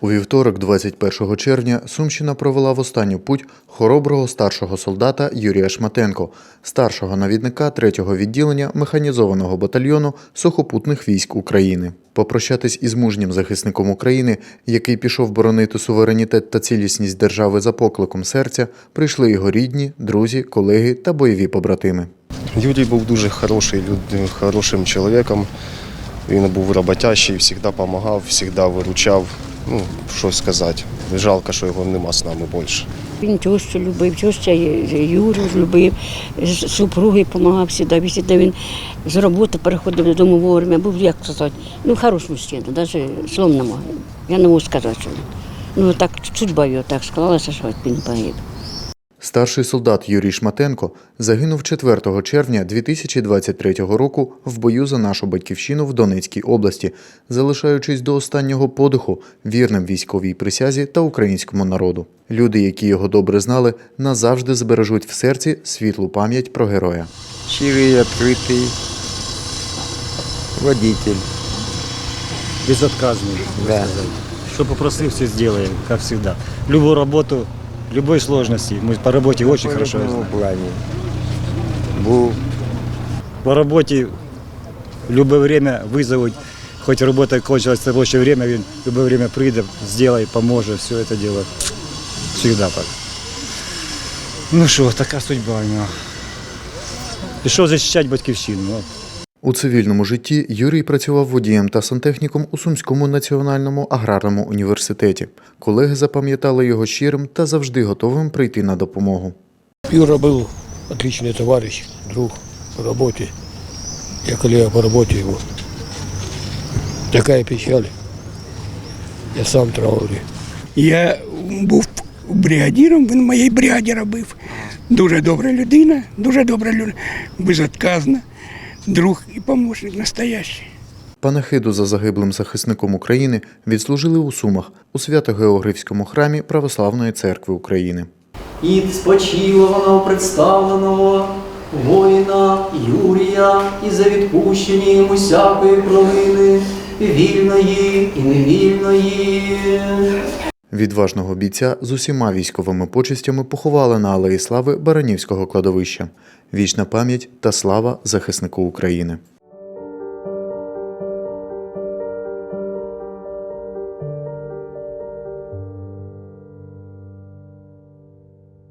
У вівторок, 21 червня, Сумщина провела в останню путь хороброго старшого солдата Юрія Шматенко, старшого навідника 3-го відділення механізованого батальйону сухопутних військ України. Попрощатись із мужнім захисником України, який пішов боронити суверенітет та цілісність держави за покликом серця, прийшли його рідні, друзі, колеги та бойові побратими. Юрій був дуже хороший, хорошим чоловіком. Він був роботящий, завжди допомагав, завжди виручав. Ну, щось сказати. Жалко, що його нема з нами більше. Він тещу любив, теща Юру любив, супруги допомагав завжди. де він з роботи переходив додому вовремя, був, як сказати, ну, хороший мужчина, навіть слом немає. Я не можу сказати, що. Ну, так судьба його так склалася, що він погиб. Старший солдат Юрій Шматенко загинув 4 червня 2023 року в бою за нашу батьківщину в Донецькій області, залишаючись до останнього подиху вірним військовій присязі та українському народу. Люди, які його добре знали, назавжди збережуть в серці світлу пам'ять про героя. щирый, открытый водитель. безотказный, можно Да. сказать. Что попросил, все сделаем, как всегда. Любую работу, любой сложности. Мы по работе очень хорошо В знаем. любому плані. Був По работе в любое время вызовут, хоть работа кончилась в рабочее время, он в любое время придет, сделай, поможет, все это дело. Всегда так. Ну что, такая судьба у него. Пішов защищать батьківщину. У цивільному житті Юрій працював водієм та сантехніком у Сумському національному аграрному університеті. Колеги запам'ятали його щирим та завжди готовим прийти на допомогу. Юра был отличный товарищ, друг по работе. Я коллега по работе его. Такая печаль. Я сам в трауре. Я був бригадіром, він моєї бригаді робив. Дуже добра людина, дуже добра людина, безотказна, друг і помощник настоящий. Панахиду за загиблим захисником України відслужили у Сумах у Свято-Георгівському храмі Православної церкви України. І спочилованого представленого воїна Юрія і за відпущення йому всякої провини, вільної і невільної. Відважного бійця з усіма військовими почестями поховали на Алеї Слави Баранівського кладовища. Вічна пам'ять та слава захиснику України.